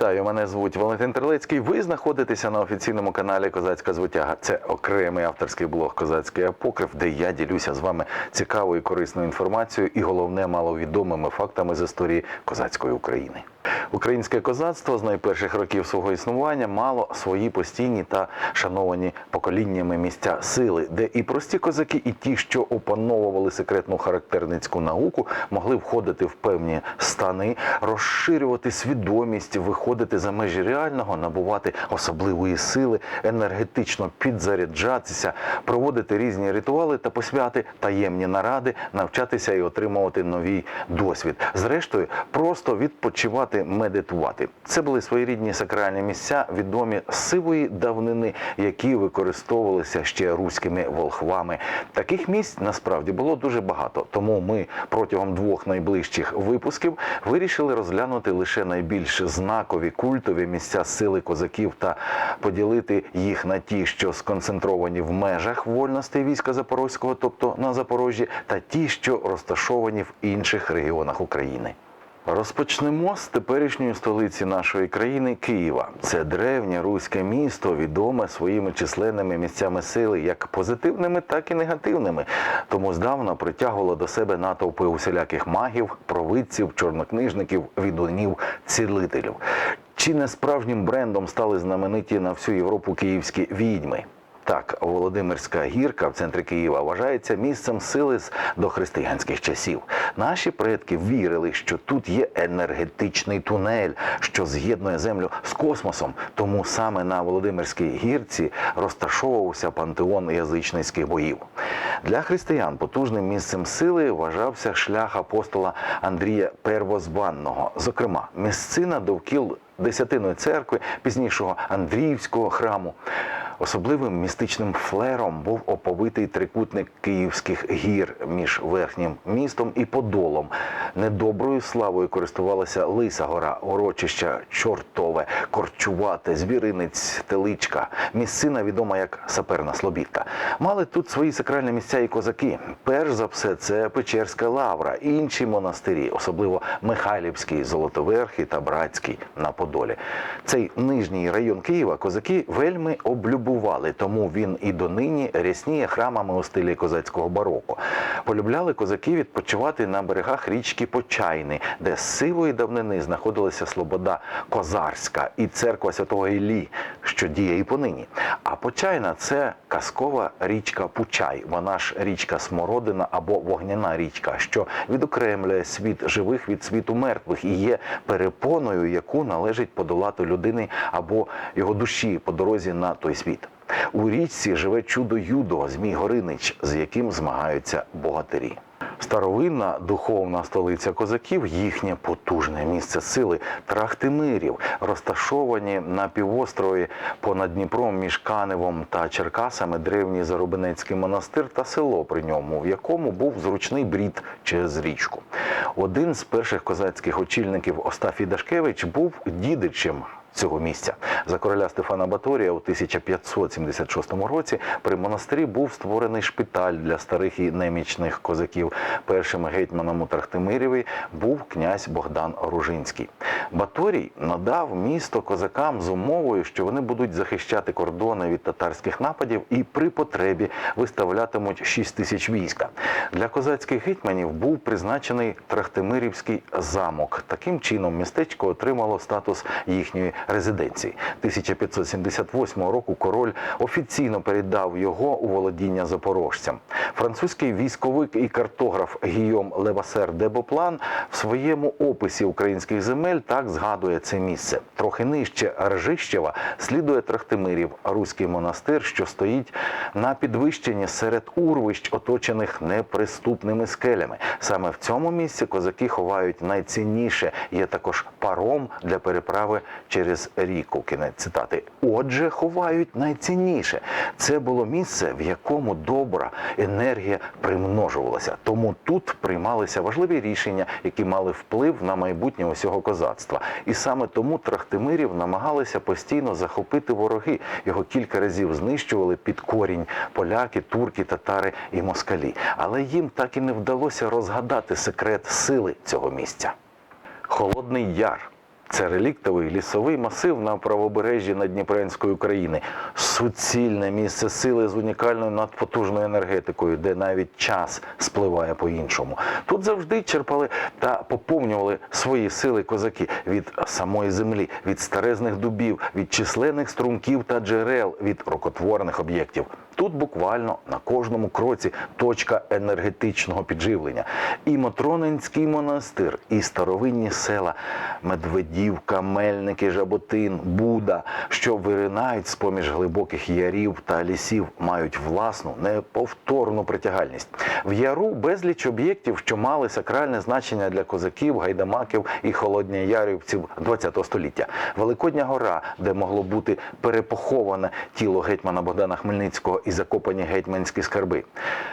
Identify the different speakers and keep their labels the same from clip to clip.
Speaker 1: Вітаю, мене звуть Валентин Терлецький. Ви знаходитеся на офіційному каналі Козацька звитяга. Це окремий авторський блог Козацький Апокрив, де я ділюся з вами цікавою і корисною інформацією і головне маловідомими фактами з історії козацької України. Українське козацтво з найперших років свого існування мало свої постійні та шановані поколіннями місця сили, де і прості козаки, і ті, що опановували секретну характерницьку науку, могли входити в певні стани, розширювати свідомість, виходити за межі реального, набувати особливої сили, енергетично підзаряджатися, проводити різні ритуали та посвяти, таємні наради, навчатися і отримувати новий досвід. Зрештою, просто відпочивати, медитувати. Це були своєрідні сакральні місця, відомі сивої давнини, які використовувалися ще руськими волхвами. Таких місць насправді було дуже багато. Тому ми протягом двох найближчих випусків вирішили розглянути лише найбільш знакові культові місця сили козаків та поділити їх на ті, що сконцентровані в межах вольностей війська Запорозького, тобто на Запорожжі, та ті, що розташовані в інших регіонах України. Розпочнемо з теперішньої столиці нашої країни Києва. Це древнє руське місто, відоме своїми численними місцями сили, як позитивними, так і негативними. Тому здавна притягувало до себе натовпи усіляких магів, провидців, чорнокнижників, відунів, цілителів. Чи не справжнім брендом стали знамениті на всю Європу київські відьми? Так, Володимирська гірка в центрі Києва вважається місцем сили з дохристиянських часів. Наші предки вірили, що тут є енергетичний тунель, що з'єднує землю з космосом. Тому саме на Володимирській гірці розташовувався пантеон язичницьких боїв. Для християн потужним місцем сили вважався шлях апостола Андрія Первозванного. Зокрема, місцина довкіл Десятиної церкви, пізнішого Андріївського храму. Особливим містичним флером був оповитий трикутник Київських гір між верхнім містом і Подолом. Недоброю славою користувалася Лиса гора, урочища Чортове, Корчувате, Звіринець, Теличка. Місцина відома як Саперна Слобідка. Мали тут свої сакральні місця і козаки. Перш за все, це Печерська лавра, інші монастирі, особливо Михайлівський, Золотоверхий та Братський на Подолі. Цей нижній район Києва козаки вельми облюбували, тому він і донині рясніє храмами у стилі козацького бароко. Полюбляли козаки відпочивати на берегах річки Почайни, де з сивої давнини знаходилася Слобода Козарська і церква Святого Іллі, що діє і понині. А Почайна це казкова річка Пучай. Вона ж річка Смородина або вогняна річка, що відокремлює світ живих від світу мертвих і є перепоною, яку належить подолати людини або його душі по дорозі на той світ. У річці живе чудо Юдо, Змій Горинич, з яким змагаються богатирі. Старовинна духовна столиця козаків, їхнє потужне місце сили Трахтимирів, розташовані на півострові понад Дніпром між Каневом та Черкасами древній Зарубинецький монастир та село при ньому, в якому був зручний брід через річку. Один з перших козацьких очільників Остафій Дашкевич був дідичем цього місця. За короля Стефана Баторія у 1576 році при монастирі був створений шпиталь для старих і немічних козаків. Першим гетьманом у Трахтимирєві був князь Богдан Ружинський. Баторій надав місто козакам з умовою, що вони будуть захищати кордони від татарських нападів і при потребі виставлятимуть 6 тисяч війська. Для козацьких гетьманів був призначений Трахтимирівський замок. Таким чином містечко отримало статус їхньої резиденції. 1578 року король офіційно передав його у володіння запорожцям. Французький військовик і картограф Гійом Левасер де Боплан в своєму описі українських земель так згадує це місце. Трохи нижче Ржищева слідує Трахтимирів, руський монастир, що стоїть на підвищенні серед урвищ, оточених неприступними скелями. Саме в цьому місці козаки ховають найцінніше. Є також паром для переправи через ріку. Кінець цитати. Отже, ховають найцінніше. Це було місце, в якому добра енергія примножувалася. Тому тут приймалися важливі рішення, які мали вплив на майбутнє усього козацтва. І саме тому Трахтимирів намагалися постійно захопити вороги. Його кілька разів знищували під корінь поляки, турки, татари і москалі. Але їм так і не вдалося розгадати секрет сили цього місця. Холодний Яр. Це реліктовий лісовий масив на правобережжі Надніпрянської України. Суцільне місце сили з унікальною надпотужною енергетикою, де навіть час спливає по-іншому. Тут завжди черпали та поповнювали свої сили козаки від самої землі, від старезних дубів, від численних струмків та джерел, від рукотворних об'єктів. Тут буквально на кожному кроці точка енергетичного підживлення. І Мотронинський монастир, і старовинні села Медведівка, Мельники, Жаботин, Буда, що виринають з поміж глибоких ярів та лісів, мають власну неповторну притягальність. В яру безліч об'єктів, що мали сакральне значення для козаків, гайдамаків і холодноярівців ХХ століття. Великодня гора, де могло бути перепоховане тіло гетьмана Богдана Хмельницького і закопані гетьманські скарби.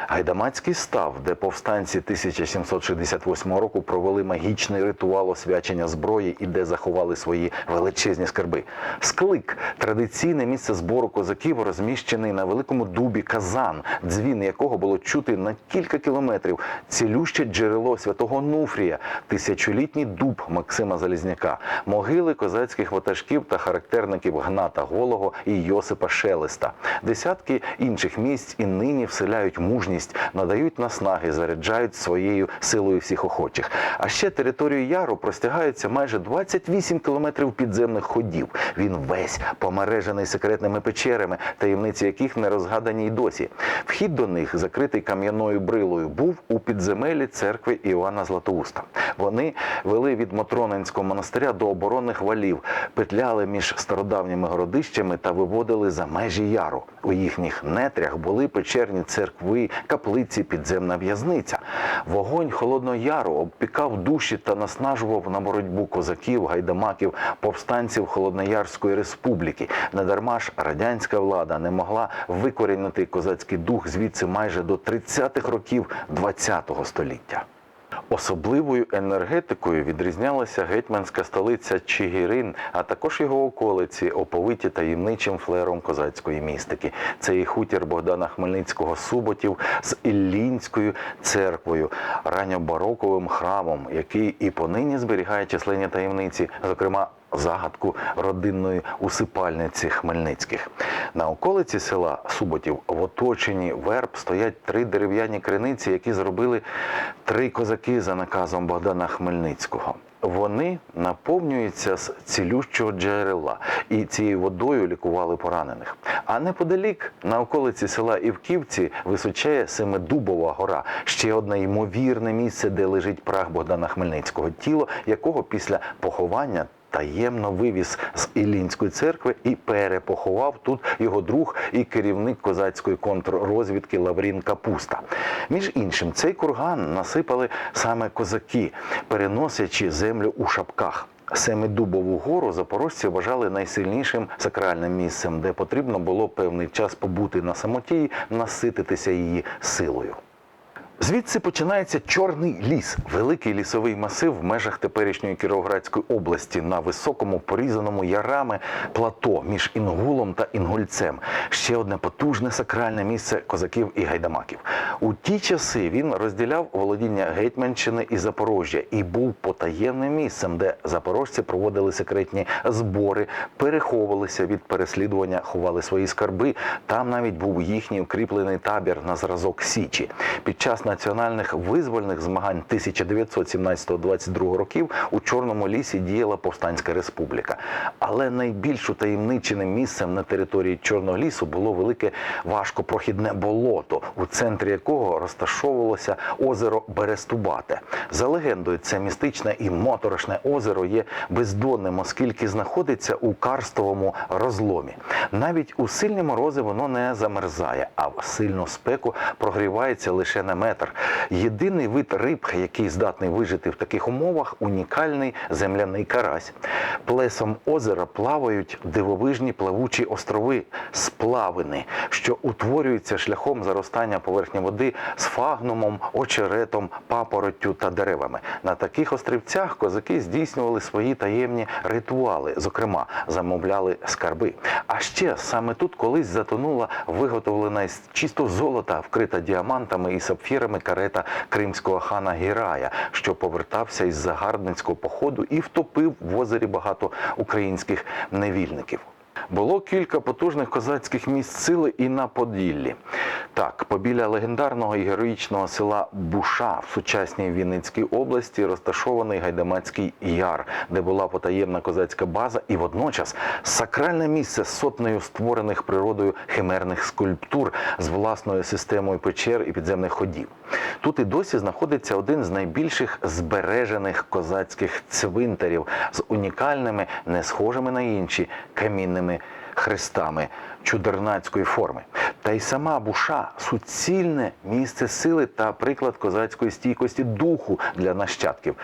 Speaker 1: Гайдамацький став, де повстанці 1768 року провели магічний ритуал освячення зброї і де заховали свої величезні скарби. Склик традиційне місце збору козаків, розміщений на великому дубі Казан, дзвін якого було чути на кілька кілометрів. Цілюще джерело святого Нуфрія, тисячолітній дуб Максима Залізняка, могили козацьких ватажків та характерників Гната Голого і Йосипа Шелеста. Десятки інших місць і нині вселяють мужність, надають наснаги, заряджають своєю силою всіх охочих. А ще територію яру простягається майже 28 кілометрів підземних ходів. Він весь помережений секретними печерами, таємниці яких не розгадані й досі. Вхід до них, закритий кам'яною брилою, був у підземелі церкви Іоанна Златоуста. Вони вели від Мотронинського монастиря до оборонних валів, петляли між стародавніми городищами та виводили за межі яру. У їхніх нетрях були печерні церкви, каплиці, підземна в'язниця. Вогонь Холодного Яру обпікав душі та наснажував на боротьбу козаків, гайдамаків, повстанців Холодноярської республіки. Недарма ж радянська влада не могла викорінити козацький дух звідси майже до 30-х років ХХ століття. Особливою енергетикою відрізнялася гетьманська столиця Чигирин, а також його околиці, оповиті таємничим флером козацької містики. Це і хутір Богдана Хмельницького Суботів з Іллінською церквою, ранньобароковим храмом, який і понині зберігає численні таємниці, зокрема. Загадку родинної усипальниці Хмельницьких на околиці села Суботів в оточенні верб стоять три дерев'яні криниці, які зробили три козаки за наказом Богдана Хмельницького. Вони наповнюються з цілющого джерела і цією водою лікували поранених. А неподалік на околиці села Івківці височає Семидубова гора, ще одне ймовірне місце, де лежить прах Богдана Хмельницького, тіло якого після поховання таємно вивіз з Іллінської церкви і перепоховав тут його друг і керівник козацької контррозвідки Лаврін Капуста. Між іншим, цей курган насипали саме козаки, переносячи землю у шапках. Семидубову гору запорожці вважали найсильнішим сакральним місцем, де потрібно було певний час побути на самоті насититися її силою. Звідси починається Чорний ліс, великий лісовий масив в межах теперішньої Кіровоградської області на високому порізаному ярами плато між Інгулом та Інгульцем. Ще одне потужне сакральне місце козаків і гайдамаків. У ті часи він розділяв володіння Гетьманщини і Запорожжя і був потаємним місцем, де запорожці проводили секретні збори, переховувалися від переслідування, ховали свої скарби. Там навіть був їхній укріплений табір на зразок Січі. Під час національних визвольних змагань 1917-22 років у Чорному лісі діяла повстанська республіка. Але найбільш утаємниченим місцем на території Чорного лісу було велике важкопрохідне болото, у центрі якого розташовувалося озеро Берестубате. За легендою, це містичне і моторошне озеро є бездонним, оскільки знаходиться у карстовому розломі. Навіть у сильні морози воно не замерзає, а в сильну спеку прогрівається лише на метр. Єдиний вид риб, який здатний вижити в таких умовах, унікальний земляний карась. Плесом озера плавають дивовижні плавучі острови сплавини, що утворюються шляхом заростання поверхні води з фагнумом, очеретом, папороттю та деревами. На таких острівцях козаки здійснювали свої таємні ритуали, зокрема, замовляли скарби. А ще саме тут колись затонула виготовлена із чистого золота, вкрита діамантами і сапфірами офіцерами карета кримського хана Гірая, що повертався із загарбницького походу і втопив в озері багато українських невільників. Було кілька потужних козацьких місць сили і на Поділлі. Так, побіля легендарного і героїчного села Буша в сучасній Вінницькій області розташований Гайдамацький яр, де була потаємна козацька база, і водночас сакральне місце сотнею створених природою химерних скульптур з власною системою печер і підземних ходів. Тут і досі знаходиться один з найбільших збережених козацьких цвинтарів з унікальними, не схожими на інші камінними хрестами чудернацької форми. Та й сама буша суцільне місце сили та приклад козацької стійкості духу для нащадків.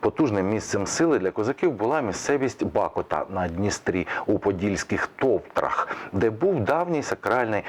Speaker 1: Потужним місцем сили для козаків була місцевість Бакота на Дністрі у Подільських товтрах, де був давній сакральний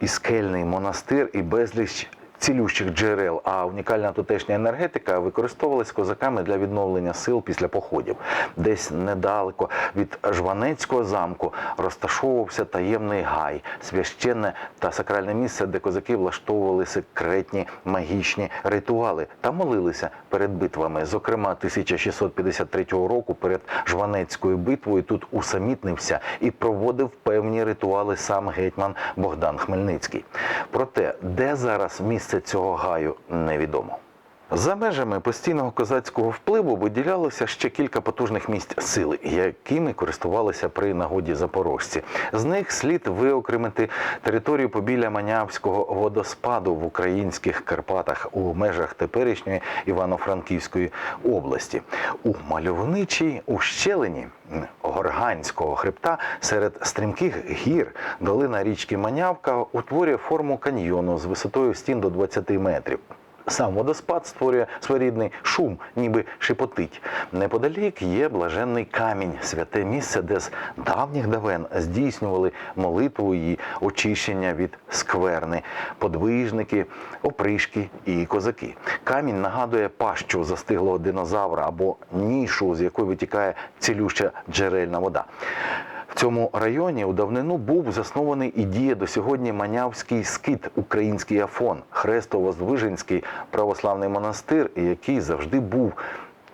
Speaker 1: і скельний монастир і безліч цілющих джерел, а унікальна тутешня енергетика використовувалась козаками для відновлення сил після походів. Десь недалеко від Жванецького замку розташовувався таємний гай, священне та сакральне місце, де козаки влаштовували секретні магічні ритуали та молилися перед битвами. Зокрема, 1653 року перед Жванецькою битвою тут усамітнився і проводив певні ритуали сам гетьман Богдан Хмельницький. Проте, де зараз місце цього гаю, невідомо. За межами постійного козацького впливу виділялося ще кілька потужних місць сили, якими користувалися при нагоді запорожці. З них слід виокремити територію побіля Манявського водоспаду в українських Карпатах у межах теперішньої Івано-Франківської області. У мальовничій ущелині Горганського хребта серед стрімких гір долина річки Манявка утворює форму каньйону з висотою стін до 20 метрів. Сам водоспад створює своєрідний шум, ніби шепотить. Неподалік є блаженний камінь, святе місце, де з давніх давен здійснювали молитву і очищення від скверни, подвижники, опришки і козаки. Камінь нагадує пащу застиглого динозавра або нішу, з якої витікає цілюща джерельна вода. В цьому районі у давнину був заснований і діє до сьогодні Манявський скит, український Афон, Хресто-Воздвиженський православний монастир, який завжди був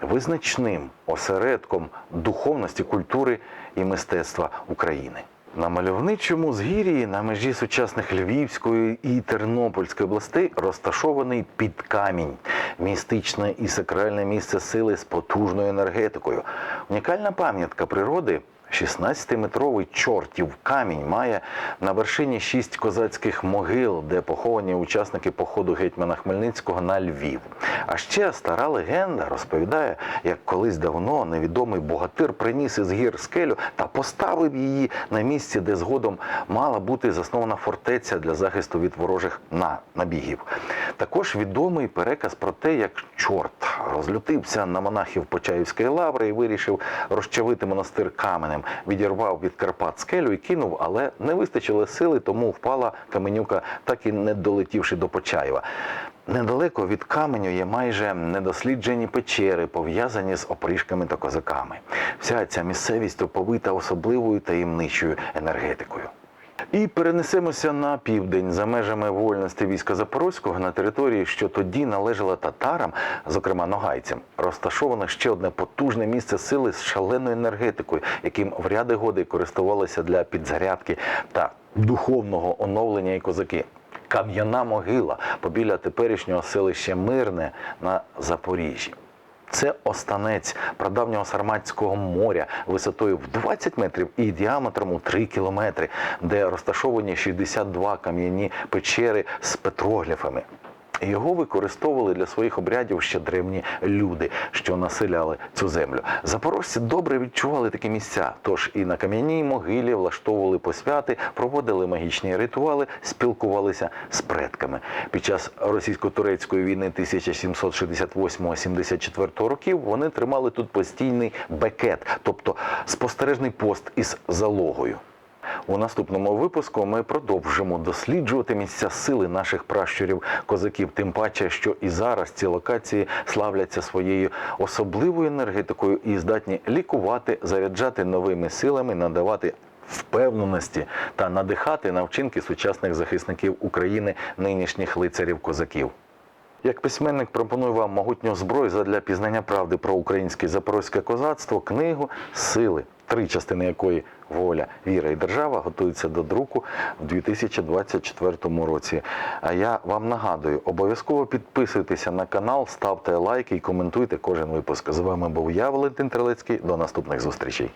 Speaker 1: визначним осередком духовності, культури і мистецтва України. На мальовничому згір'ї на межі сучасних Львівської і Тернопільської областей розташований підкамінь, містичне і сакральне місце сили з потужною енергетикою. Унікальна пам'ятка природи 16-метровий чортів камінь має на вершині шість козацьких могил, де поховані учасники походу гетьмана Хмельницького на Львів. А ще стара легенда розповідає, як колись давно невідомий богатир приніс із гір скелю та поставив її на місці, де згодом мала бути заснована фортеця для захисту від ворожих на- набігів. Також відомий переказ про те, як чорт розлютився на монахів Почаївської лаври і вирішив розчавити монастир каменем, відірвав від Карпат скелю і кинув, але не вистачило сили, тому впала каменюка, так і не долетівши до Почаєва. Недалеко від каменю є майже недосліджені печери, пов'язані з опришками та козаками. Вся ця місцевість оповита особливою таємничою енергетикою. І перенесемося на південь за межами вольності війська Запорозького на території, що тоді належала татарам, зокрема ногайцям, розташоване ще одне потужне місце сили з шаленою енергетикою, яким в ряди годи користувалися для підзарядки та духовного оновлення і козаки. Кам'яна могила побіля теперішнього селища Мирне на Запоріжжі. Це останець прадавнього Сарматського моря висотою в 20 метрів і діаметром у 3 кілометри, де розташовані 62 кам'яні печери з петрогліфами. Його використовували для своїх обрядів ще древні люди, що населяли цю землю. Запорожці добре відчували такі місця, тож і на кам'яній могилі влаштовували посвяти, проводили магічні ритуали, спілкувалися з предками. Під час російсько-турецької війни 1768-74 років вони тримали тут постійний бекет, тобто спостережний пост із залогою. У наступному випуску ми продовжимо досліджувати місця сили наших пращурів козаків. Тим паче, що і зараз ці локації славляться своєю особливою енергетикою і здатні лікувати, заряджати новими силами, надавати впевненості та надихати на вчинки сучасних захисників України, нинішніх лицарів козаків. Як письменник пропоную вам могутню зброю задля пізнання правди про українське запорозьке козацтво, книгу Сили, три частини якої воля, віра і держава готуються до друку в 2024 році. А я вам нагадую, обов'язково підписуйтеся на канал, ставте лайки і коментуйте кожен випуск. З вами був я, Валентин Трилецький. До наступних зустрічей.